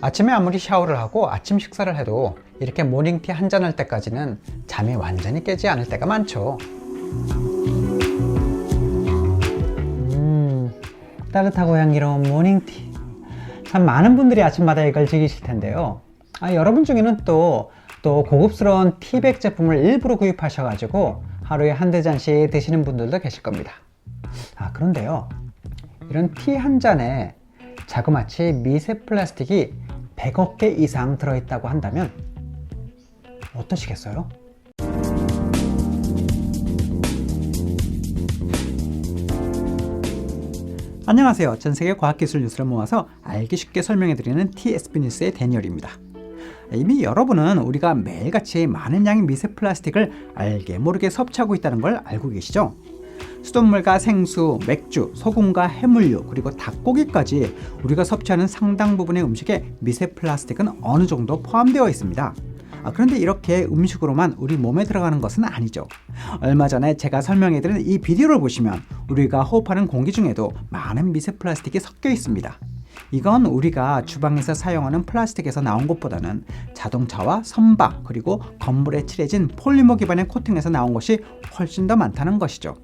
아침에 아무리 샤워를 하고 아침 식사를 해도 이렇게 모닝티 한 잔 할 때까지는 잠이 완전히 깨지 않을 때가 많죠. 음, 따뜻하고 향기로운 모닝티. 참 많은 분들이 아침마다 이걸 즐기실 텐데요. 아, 여러분 중에는 또, 또 고급스러운 티백 제품을 일부러 구입하셔가지고 하루에 한두 잔씩 드시는 분들도 계실 겁니다. 아, 그런데요. 이런 티 한 잔에 자그마치 미세 플라스틱이 100억 개 이상 들어있다고 한다면 어떠시겠어요? 안녕하세요. 전 세계 과학기술 뉴스를 모아서 알기 쉽게 설명해드리는 TSP 뉴스의 데니얼입니다. 이미 여러분은 우리가 매일같이 많은 양의 미세 플라스틱을 알게 모르게 섭취하고 있다는 걸 알고 계시죠? 수돗물과 생수, 맥주, 소금과 해물류, 그리고 닭고기까지 우리가 섭취하는 상당 부분의 음식에 미세 플라스틱은 어느 정도 포함되어 있습니다. 아, 그런데 이렇게 음식으로만 우리 몸에 들어가는 것은 아니죠. 얼마 전에 제가 설명해드린 이 비디오를 보시면 우리가 호흡하는 공기 중에도 많은 미세 플라스틱이 섞여 있습니다. 이건 우리가 주방에서 사용하는 플라스틱에서 나온 것보다는 자동차와 선박 그리고 건물에 칠해진 폴리머 기반의 코팅에서 나온 것이 훨씬 더 많다는 것이죠.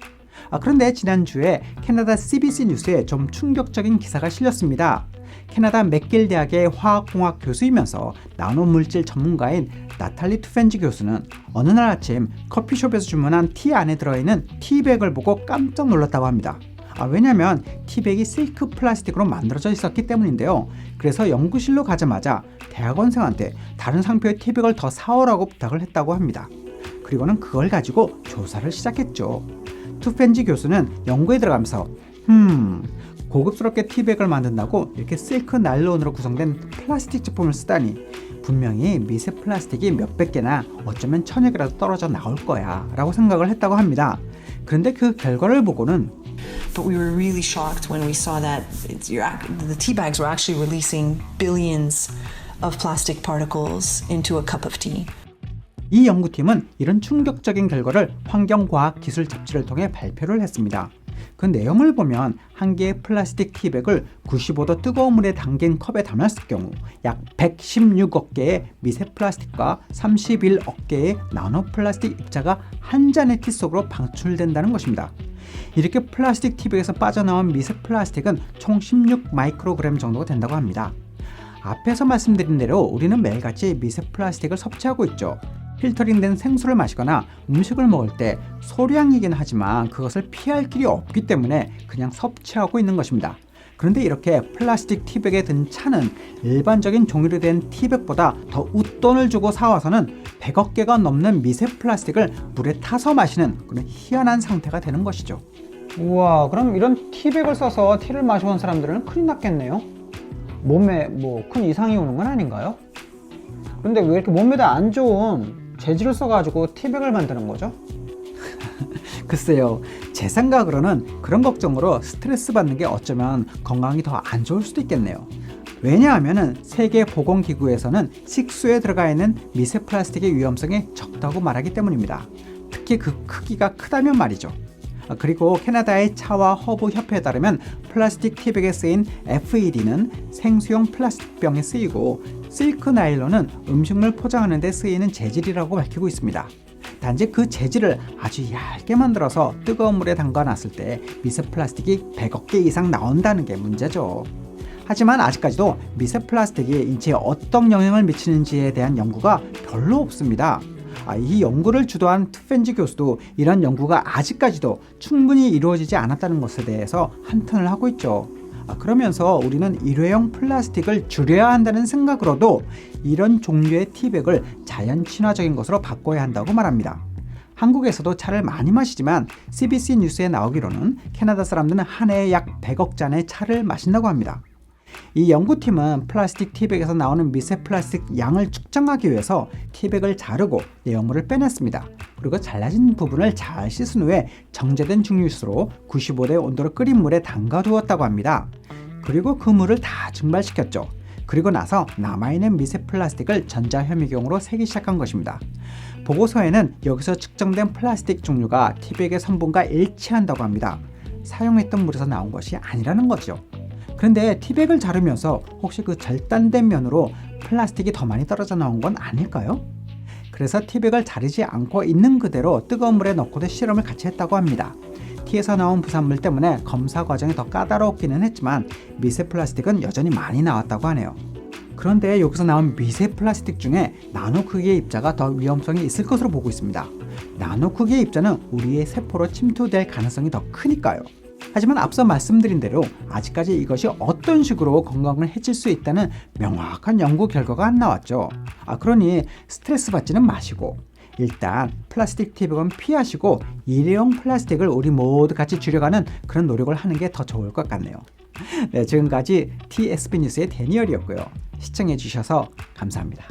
아, 그런데 지난주에 캐나다 CBC 뉴스에 좀 충격적인 기사가 실렸습니다. 캐나다 맥길 대학의 화학공학 교수이면서 나노 물질 전문가인 나탈리 투펜지 교수는 어느 날 아침 커피숍에서 주문한 티 안에 들어있는 티백을 보고 깜짝 놀랐다고 합니다. 아, 왜냐면 티백이 실크 플라스틱으로 만들어져 있었기 때문인데요. 그래서 연구실로 가자마자 대학원생한테 다른 상표의 티백을 더 사오라고 부탁을 했다고 합니다. 그리고는 그걸 가지고 조사를 시작했죠. 투펜지 교수는 연구에 들어가면서 음 고급스럽게 티백을 만든다고 이렇게 실크 나일론으로 구성된 플라스틱 제품을 쓰다니 분명히 미세 플라스틱이 몇백 개나 어쩌면 천여 개라도 떨어져 나올 거야 라고 생각을 했다고 합니다. 그런데 그 결과를 보고는 But we were really shocked when we saw that the tea bags were actually releasing billions of plastic particles into a cup of tea. 이 연구팀은 이런 충격적인 결과를 환경과학기술 잡지를 통해 발표를 했습니다. 그 내용을 보면 한 개의 플라스틱 티백을 95도 뜨거운 물에 담긴 컵에 담았을 경우 약 116억 개의 미세 플라스틱과 31억 개의 나노 플라스틱 입자가 한 잔의 티 속으로 방출된다는 것입니다. 이렇게 플라스틱 티백에서 빠져나온 미세 플라스틱은 총 16 마이크로그램 정도가 된다고 합니다. 앞에서 말씀드린 대로 우리는 매일같이 미세 플라스틱을 섭취하고 있죠. 필터링된 생수를 마시거나 음식을 먹을 때 소량이긴 하지만 그것을 피할 길이 없기 때문에 그냥 섭취하고 있는 것입니다. 그런데 이렇게 플라스틱 티백에 든 차는 일반적인 종이로 된 티백보다 더 웃돈을 주고 사와서는 100억 개가 넘는 미세 플라스틱을 물에 타서 마시는 그런 희한한 상태가 되는 것이죠. 우와, 그럼 이런 티백을 써서 티를 마셔본 사람들은 큰일 났겠네요. 몸에 뭐 큰 이상이 오는 건 아닌가요? 그런데 왜 이렇게 몸에다 안 좋은 재질을 써가지고 티백을 만드는 거죠? 글쎄요, 제 생각으로는 그런 걱정으로 스트레스 받는 게 어쩌면 건강이 더 안 좋을 수도 있겠네요. 왜냐하면 세계보건기구에서는 식수에 들어가 있는 미세 플라스틱의 위험성이 적다고 말하기 때문입니다. 특히 그 크기가 크다면 말이죠. 아, 그리고 캐나다의 차와 허브 협회에 따르면 플라스틱 티백에 쓰인 FED는 생수용 플라스틱 병에 쓰이고 실크 나일론은 음식물 포장하는 데 쓰이는 재질이라고 밝히고 있습니다. 단지 그 재질을 아주 얇게 만들어서 뜨거운 물에 담가 놨을 때 미세 플라스틱이 100억 개 이상 나온다는 게 문제죠. 하지만 아직까지도 미세 플라스틱이 인체에 어떤 영향을 미치는지에 대한 연구가 별로 없습니다. 아, 이 연구를 주도한 투펜지 교수도 이런 연구가 아직까지도 충분히 이루어지지 않았다는 것에 대해서 한탄을 하고 있죠. 아, 그러면서 우리는 일회용 플라스틱을 줄여야 한다는 생각으로도 이런 종류의 티백을 자연 친화적인 것으로 바꿔야 한다고 말합니다. 한국에서도 차를 많이 마시지만 CBC 뉴스에 나오기로는 캐나다 사람들은 한 해에 약 100억 잔의 차를 마신다고 합니다. 이 연구팀은 플라스틱 티백에서 나오는 미세 플라스틱 양을 측정하기 위해서 티백을 자르고 내용물을 빼냈습니다. 그리고 잘라진 부분을 잘 씻은 후에 정제된 증류수로 95대 온도로 끓인 물에 담가 두었다고 합니다. 그리고 그 물을 다 증발시켰죠. 그리고 나서 남아있는 미세 플라스틱을 전자현미경으로 세기 시작한 것입니다. 보고서에는 여기서 측정된 플라스틱 종류가 티백의 성분과 일치한다고 합니다. 사용했던 물에서 나온 것이 아니라는 거죠. 그런데 티백을 자르면서 혹시 그 절단된 면으로 플라스틱이 더 많이 떨어져 나온 건 아닐까요? 그래서 티백을 자르지 않고 있는 그대로 뜨거운 물에 넣고도 실험을 같이 했다고 합니다. 티에서 나온 부산물 때문에 검사 과정이 더 까다롭기는 했지만 미세 플라스틱은 여전히 많이 나왔다고 하네요. 그런데 여기서 나온 미세 플라스틱 중에 나노 크기의 입자가 더 위험성이 있을 것으로 보고 있습니다. 나노 크기의 입자는 우리의 세포로 침투될 가능성이 더 크니까요. 하지만 앞서 말씀드린 대로 아직까지 이것이 어떤 식으로 건강을 해칠 수 있다는 명확한 연구 결과가 안 나왔죠. 아 그러니 스트레스 받지는 마시고 일단 플라스틱 티백은 피하시고 일회용 플라스틱을 우리 모두 같이 줄여가는 그런 노력을 하는 게 더 좋을 것 같네요. 네, 지금까지 TSB 뉴스의 데니얼이었고요. 시청해 주셔서 감사합니다.